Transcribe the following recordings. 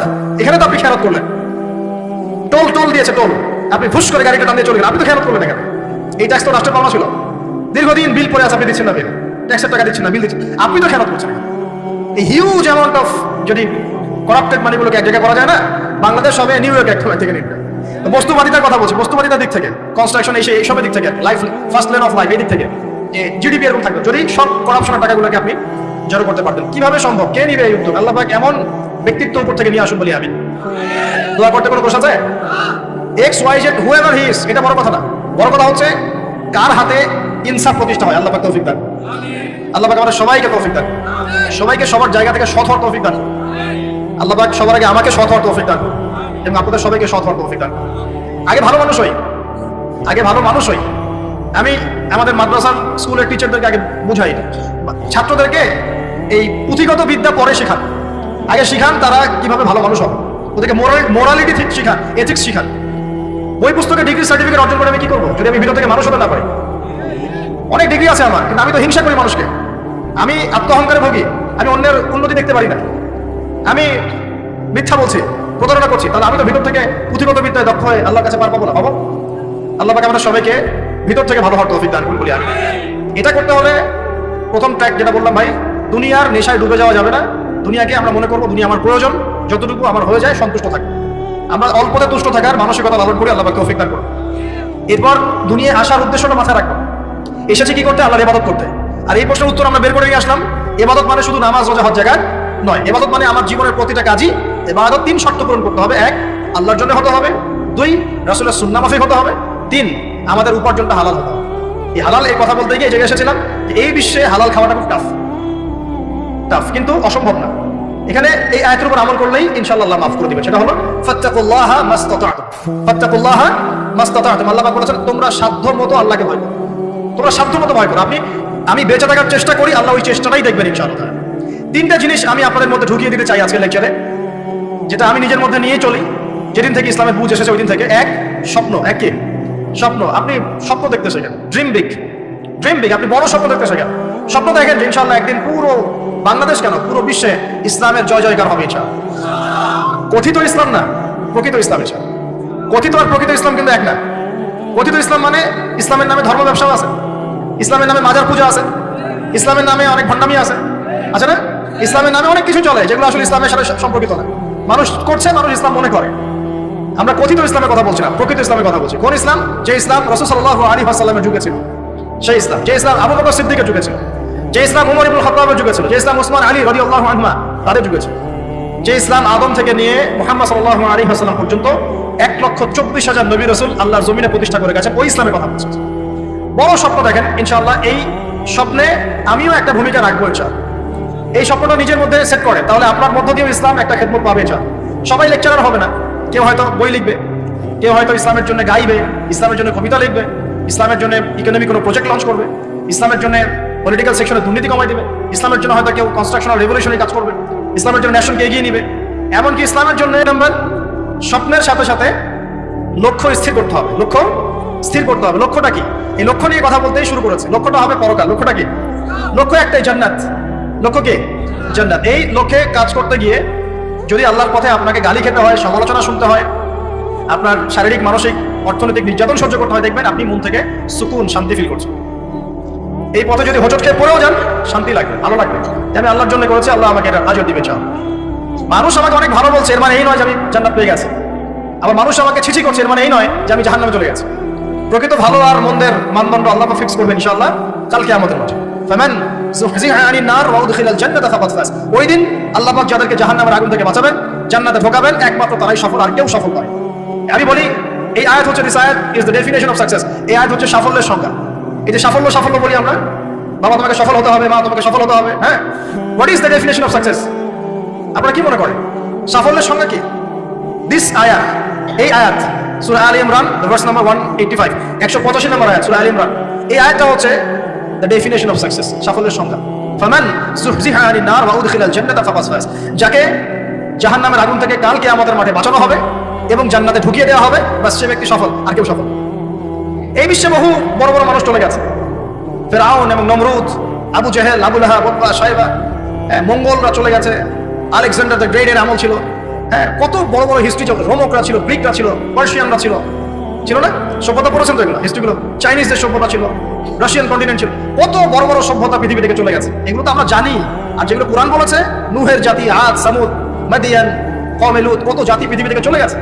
না। এখানে তো আপনি খেয়ালত করলেন। টোল টোল দিয়েছে, টোল। আপনি ফুস করে গাড়িটা টান দিয়ে চলে গেলেন। আপনি তো খেয়ালত করলেন এখানে এই ট্যাক্স তো রাষ্ট্রের পাওনা ছিল। দীর্ঘদিন বিল পরে আছে, আপনি দিচ্ছেন না বিল ট্যাক্সের টাকা দিচ্ছেন না বিল দিচ্ছেন। আপনি তো খেয়ালত করছেন। এই হিউজ অ্যামাউন্ট অফ যদি করাপ্টেড মানিগুলোকে এক জায়গায় করা যায় না, বাংলাদেশ হবে নিউ ইয়র্ক এক থেকে নিবে বস্তুবাদিতার কথা বলছি, বস্তুবাদিতার দিক থেকে। কনস্ট্রাকশন এই এইসবের দিক থেকে। Life first lane of life এই দিক থেকে। জিডিপি এরকম থাকবে। যদি সব করাপশনের টাকাগুলোকে আপনি জড়ো করতে পারতেন, কীভাবে সম্ভব? কে নিবে এই উদ্যোগ? আল্লাহ এমন ব্যক্তিত্ব উপর থেকে নিয়ে আসুন বলি আমি। দোয়া করতে কোনো দোষ আছে? X Y Z he is এটা বড় কথা না। বড় কথা হচ্ছে, কার হাতে ইনসাফ প্রতিষ্ঠা হয়? আল্লাহ তৌফিক দান। আল্লাহ পাক আমাদের সবাইকে তৌফিক দান। সবাইকে সবার জায়গা থেকে সৎ হওয়ার তৌফিক দান। আল্লাহ সবার আগে আমাকে সৎ হওয়ার তৌফিক দান এবং আপনাদের সবাইকে সৎ হওয়ার তৌফিক দান। আগে ভালো মানুষ হই। আগে ভালো মানুষ হই। আমি আমাদের মাদ্রাসার স্কুলের টিচারদেরকে আগে বুঝাই। ছাত্রদেরকে এই পুঁথিগত বিদ্যা পরে শেখান। আগে শিখান তারা কীভাবে ভালো মানুষ হবে। ওদেরকে মোরাল মোরালিটি ঠিক শিখান এথিক্স শিখান। বই, পুস্তকে ডিগ্রি সার্টিফিকেট অর্জন করে আমি কি করব? যদি আমি ভিতর থেকে মানুষ হতে না পারি। অনেক ডিগ্রি আছে আমার, কিন্তু আমি তো হিংসা করি মানুষকে। আমি আত্মহংকারে ভুগি, আমি অন্যের উন্নতি দেখতে পারি না। আমি মিথ্যা বলছি, প্রতারণা করছি, তাহলে আমি তো ভিতর থেকে পুঁথিগত বিদ্যায় দক্ষ হয়ে আল্লাহর কাছে পার পাবো না, পাবো? আল্লাহ পাকে আমরা সবাইকে ভিতর থেকে ভালো হওয়ার তৌফিক দান করুন, বলি আমি এটা করতে হলে প্রথম ট্র্যাক যেটা বললাম ভাই, দুনিয়ার নেশায় ডুবে যাওয়া যাবে না। দুনিয়াকে আমরা মনে করব দুনিয়া আমার প্রয়োজন। যতটুকু আমার হয়ে যায়, সন্তুষ্ট থাকবে আমরা অল্পতে তুষ্ট থাকার মানসিকতা লালন করে, আল্লাহ তৌফিক দান করুন। এরপর দুনিয়ায় আসার উদ্দেশ্যটা মাথায় রাখব। এসেছে কি করতে? আল্লাহর ইবাদত করতে। আর এই প্রশ্নের উত্তর আমরা বের করে নিয়ে আসলাম। এবাদত মানে শুধু নামাজ, রোজা, হজ জায়গা নয়। এবাদত মানে আমার জীবনের প্রতিটা কাজই। এবাদত তিন শর্ত পূরণ করতে হবে। এক, আল্লাহর জন্য হতে হবে। দুই, রাসুলের সুন্না মাফিক হতে হবে। তিন, আমাদের উপার্জনটা হালাল হতে হবে। এই হালাল এই কথা বলতে গিয়ে জায়গায় এসেছিলাম এই বিশ্বে হালাল খাওয়াটা খুব টাফ টাফ কিন্তু অসম্ভব না। এখানে এই আয়াতের উপর আমল করলেই ইনশাআল্লাহ মাফ করে দিবেন। সেটা হলো, ফাত্তাকুল্লাহা মাস্তাতাতুম। ফাত্তাকুল্লাহা মাস্তাতাতুম। আল্লাহ বলেছেন, তোমরা সাধ্য মতো আল্লাহকে ভয় করো। তোমরা সাধ্য মতো ভয় করো। আপনি, আমি বেঁচে থাকার চেষ্টা করি, আল্লাহ ওই চেষ্টাটাই দেখবেন ইনশাআল্লাহ তিনটা জিনিস আমি আপনাদের মধ্যে ঢুকিয়ে দিতে চাই আজকের লেকচারে। যেটা আমি নিজের মধ্যে নিয়ে চলি। যেদিন থেকে ইসলামের বুঝ এসেছে ওই দিন থেকে। এক, স্বপ্ন। একে স্বপ্ন। আপনি স্বপ্ন দেখতে শেখেন ড্রিম বিগ ড্রিম বিগ আপনি বড় স্বপ্ন দেখতে শেখেন স্বপ্ন দেখেন ইনশাল্লাহ একদিন পুরো বাংলাদেশ কেন? পুরো বিশ্বে ইসলামের জয় জয়কার হবে ইনশাল কথিত ইসলাম না, প্রকৃত ইসলাম ইনশাল কথিত আর প্রকৃত ইসলাম কিন্তু এক না। কথিত ইসলাম মানে ইসলামের নামে ধর্ম ব্যবসাও আছে, ইসলামের নামে মাজার পূজা আছে, ইসলামের নামে অনেক ভণ্ডামি আছে। আছে না? ইসলামের নামে অনেক কিছু চলে, যেগুলো আসলে ইসলামের সাথে সম্পর্কিত না। মানুষ করছে, মানুষ ইসলাম মনে করে। আমরা কথিত ইসলামের কথা বলছি না, প্রকৃত ইসলামের কথা বলছি। কোন ইসলাম? যে ইসলাম রসুল সাল্লাহ আলী আসাল্লামের যুগে ছিল। সেই ইসলাম। যে ইসলাম আবু বকর সিদ্দিকের যুগে ছিল যে ইসলাম উমর ইবুল খতাবের যুগে ছিল যে ইসলাম ওসমান আলী রদি আল্লাহ আহমা তাদের যুগে ছিল যে ইসলাম আদম থেকে নিয়ে মোহাম্মদ সাল্লাহ আলী হাসাল্লাম পর্যন্ত এক লক্ষ চব্বিশ হাজার নবী রসুল আল্লাহর জমিনে প্রতিষ্ঠা করে গেছেন। ওই ইসলামের কথা বলছে। বড় স্বপ্ন দেখেন, ইনশাআল্লাহ এই স্বপ্নে আমিও একটা ভূমিকা রাখব, ইনশাআল্লাহ। এই স্বপ্নটা নিজের মধ্যে সেট করে, তাহলে আপনার মধ্য দিয়েও ইসলাম একটা খেদমত পাবে যা সবাই লেকচারার হবে না। কেউ হয়তো বই লিখবে, কেউ হয়তো ইসলামের জন্য গাইবে, ইসলামের জন্য কবিতা লিখবে। ইসলামের জন্য ইকোনমি কোনো প্রজেক্ট লঞ্চ করবে, ইসলামের জন্য পলিটিক্যাল সেকশনে দুর্নীতি কমাই দেবে, ইসলামের জন্য হয়তো কেউ কনস্ট্রাকশনাল রেভলিউশনের কাজ করবে, ইসলামের জন্য ন্যাশনকে এগিয়ে নিবে। এমনকি ইসলামের জন্য নাম্বার স্বপ্নের সাথে সাথে লক্ষ্য স্থির করতে হবে। লক্ষ্য স্থির করতে হবে। লক্ষ্যটা কি? এই লক্ষ্য নিয়ে কথা বলতেই শুরু করেছে। লক্ষ্যটা হবে পরকাল। লক্ষ্যটা কি? লক্ষ্য একটাই, জান্নাত। লক্ষ্য কি? জান্নাত। এই লক্ষ্যে কাজ করতে গিয়ে যদি আল্লাহর পথে আপনাকে গালি খেতে হয়, সমালোচনা শুনতে হয়, আপনার শারীরিক, মানসিক অর্থনৈতিক নির্যাতন সহ্য করতে হয়, দেখবেন আপনি মন থেকে সুকুন, শান্তি ফিল করছেন। এই পথে যদি হোঁচট খেয়ে পড়েও যান, শান্তি লাগবে, ভালো লাগবে। আমি আল্লাহর জন্য করেছি, আল্লাহ আমাকে এটা আজও দিবে চাও মানুষ আমাকে অনেক ভালো বলছে, এর মানে এই নয় যে আমি জান্নাত পেয়ে গেছি। আবার মানুষ আমাকে ছিচি করছে, এর মানে এই নয় যে আমি জাহান্নামে চলে গেছি। প্রকৃত ভালো আর মন্দের মানদণ্ড আল্লাহ ফিক্স করবেন ইনশাআল্লাহ কালকে আমাদের মাঝে জান্নাতা ওই দিন আল্লাহ পাক যাদেরকে জাহান্নামের আগুন থেকে বাঁচাবেন, জান্নাতে ঢোকাবেন একমাত্র তারাই সফল, আর কেউ সফল নয়। আমি বলি এই আয়াত হচ্ছে দিস আয়াত is the definition of success এই আয়াত হচ্ছে সাফল্যের সংজ্ঞা। এই যে সাফল্য সাফল্য বলি আমরা, বাবা তোমাকে সফল হতে হবে, মা তোমাকে সফল হতে হবে হ্যাঁ? What is the definition of success আপনারা কি মনে করেন? সাফল্যের সংজ্ঞা কি? দিস আয়াত, এই আয়াত, সূরা আলী ইমরান ভার্স নাম্বার 185 185 নম্বর আয়াত, সূরা আলী ইমরান। এই আয়াতটা হচ্ছে দ্য ডেফিনেশন অফ সাকসেস সাফল্যের সংজ্ঞা। ফামান যুহজিহা আনিন নার ওয়া উদখিলাল জান্নাতা ফাজ। যাকে জাহান্নামের আগুন থেকে কালকে আমাদের মাঠে বাঁচানো হবে এবং জান্নাতে ঢুকিয়ে দেওয়া হবে বাস সে ব্যক্তি সফল আর কেউ সফল এই বিশ্বে বহু বড় বড় মানুষ চলে গেছে। ফেরাউন এবং নমরুদ আবু জেহেল আবু লাহাব সাহেবা হ্যাঁ, মঙ্গলরা চলে গেছে। আলেকজান্ডার দ্য গ্রেটের আমল ছিল। হ্যাঁ কত বড় বড় হিস্ট্রি ছিল রোমকরা ছিল গ্রিকরা ছিল পার্সিয়ানরা ছিল। ছিল না? সভ্যতা পড়েছেন তো এগুলো হিস্ট্রিগুলো চাইনিজদের সভ্যতা ছিল রাশিয়ান কন্টিনেন্ট ছিল। কত বড় বড় সভ্যতা পৃথিবী থেকে চলে গেছে। এগুলো তো আমরা জানি। আর যেগুলো কোরআন বলেছে নুহের জাতি আদ সামুদ মাদিয়ান কমেলুদ কত জাতি পৃথিবী থেকে চলে গেছে।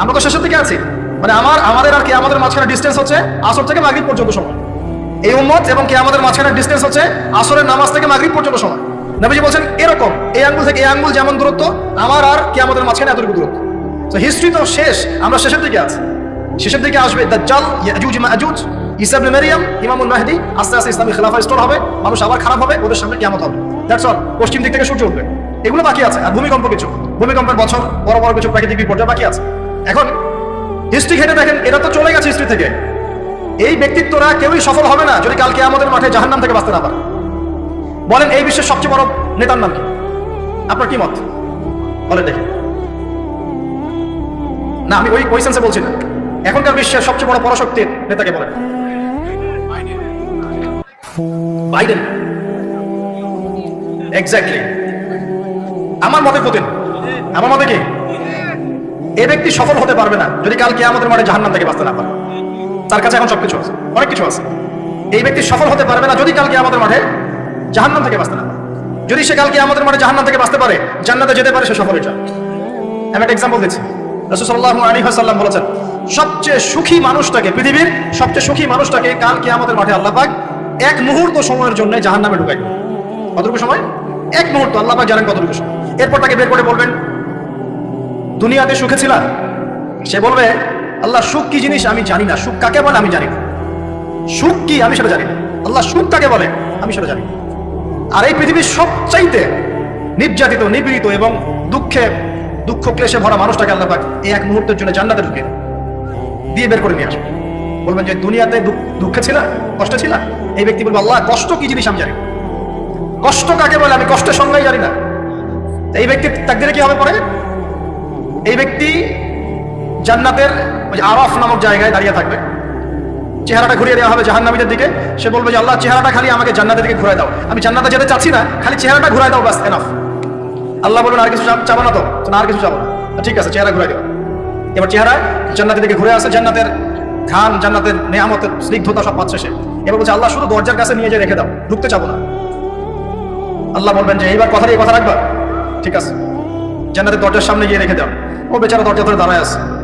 আমরা তো শেষের দিকে আছি। মানে আমার, আমাদের আর কি আমাদের মাঝখানে ডিস্টেন্স হচ্ছে আসর থেকে মাগরিব পর্যন্ত সময়। এই উম্মত এবং কে আমাদের মাঝখানে ডিস্টেন্স হচ্ছে আসরের নামাজ থেকে মাগরিব পর্যন্ত সময়। নবীজি বলছেন, এরকম, এই আঙ্গুল থেকে এই আঙ্গুল যেমন দূরত্ব, আমার আর কে আমাদের মাঝখানে এতটুকু দূরত্ব। তো হিস্ট্রি তো শেষ, আমরা শেষের দিকে আছি। শেষের দিকে আসবে দাজ্জাল ইয়াজুজ মাআজুজ ঈসা ইবনে মারইয়াম ইমামুল মাহদি আস্তে আস্তে ইসলামী খেলাফা স্টোর হবে, মানুষ আবার খারাপ হবে, ওদের সামনে কেমন হবে। দ্যাটস অল পশ্চিম দিক থেকে সূর্য উঠবে। এগুলো বাকি আছে, আর ভূমিকম্প কিছু। ভূমিকম্পের বছর, বড় বড় কিছু প্রাকৃতিক বিপর্যয় বাকি আছে। এখন হিস্ট্রি ঘেটে দেখেন এটা তো চলে গেছে হিস্ট্রি থেকে। এই ব্যক্তিত্বরা কেউই সফল হবে না যদি কালকে আমাদের মাঠে জাহান্নাম থেকে বাঁচতে না পারে। বলেন, এই বিশ্বের সবচেয়ে বড় নেতার নাম কি? আপনার কি মত? বলেন দেখি। না, আমি ওই ওই সেন্সে বলছি না। এখনকার বিশ্বের সবচেয়ে বড় পরাশক্তির নেতাকে বলেন। বাইডেন এক্স্যাক্টলি আমার মতে পুতিন আমার মতে কি? এ ব্যক্তি সফল হতে পারবে না যদি কালকে আমাদের মাঠে জাহান্নাম থেকে বাঁচতে না পারে। তার কাছে এখন সবকিছু আছে, অনেক কিছু আছে। এই ব্যক্তি সফল হতে পারবে না যদি কালকে আমাদের মাঠে জাহান্নাম থেকে বাঁচতে না পারে। যদি সে কালকে আমাদের মাঠে জাহান্নাম থেকে বাঁচতে পারে, জান্নাতে যেতে পারে, সে সফল হয়ে যায় আমি একটা এক্সাম্পল দিচ্ছি। হাসাল্লাম বলেছেন, সবচেয়ে সুখী মানুষটাকে, পৃথিবীর সবচেয়ে সুখী মানুষটাকে কালকে আমাদের মাঠে আল্লাহ পাক এক মুহূর্ত সময়ের জন্য জাহান্নামে ঢুকাই কতটুকু সময়? এক মুহূর্ত, আল্লাহ পাক জানেন কতটুকু সময়। এরপর তাকে বের করে বলবেন দুনিয়াতে সুখে ছিলাম। সে বলবে, আল্লাহ, সুখ কি জিনিস? আমি জানি না। সুখ কাকে বলে? আমি জানি না। সুখ কি? আমি সেটা জানি না। আল্লাহ, সুখ কাকে বলে? আমি সেটা জানি আর এই পৃথিবীর সবচাইতে নির্যাতিত, নিপীড়িত এবং দুঃখে, দুঃখ ক্লেশে ভরা মানুষটাকে আল্লাহ পাক এই এক মুহূর্তের জন্য জান্নাতে ঢুকে দিয়ে বের করে নিয়ে আসবে বলবেন যে, দুনিয়াতে দুঃখ- ছিল কষ্টে ছিল এই ব্যক্তি বলবে, আল্লাহ, কষ্ট কি জিনিস? আমি জানি কষ্ট কাকে বলে? আমি কষ্টের সংজ্ঞাই জানি না। এই ব্যক্তির তাকদিরে কি হবে পরে? এই ব্যক্তি জান্নাতের আরফ নামক জায়গায় দাঁড়িয়ে থাকবে। চেহারাটা ঘুরিয়ে দেওয়া হবে জাহান্নামীদের দিকে। সে বলবে যে, আল্লাহ, চেহারাটা খালি আমাকে জান্নাতের দিকে ঘুরাই দাও। আমি জান্নাতে যেতে চাচ্ছি না, খালি চেহারাটা ঘুরাই দাও বাস এনাফ আল্লাহ বলুন আর কিছু চাবো না তো? আর কিছু চাবো না। ঠিক আছে, চেহারা ঘুরাই দেবো এবার চেহারা জান্নাতের দিকে ঘুরে আসে, জান্নাতের খান জান্নাতের নেয়ামতের স্নিগ্ধতা সব পাচ্ছে সে। এবার বলছে, আল্লাহ, শুধু দরজার কাছে নিয়ে যেয়ে রেখে দাও, ঢুকতে চাবো না। আল্লাহ বলবেন যে, এইবার কথা এই কথা রাখবা। ঠিক আছে, জান্নাতের দরজার সামনে গিয়ে রেখে দাও। ও বেচারা দরজা ধরে দাঁড়ায় আছে।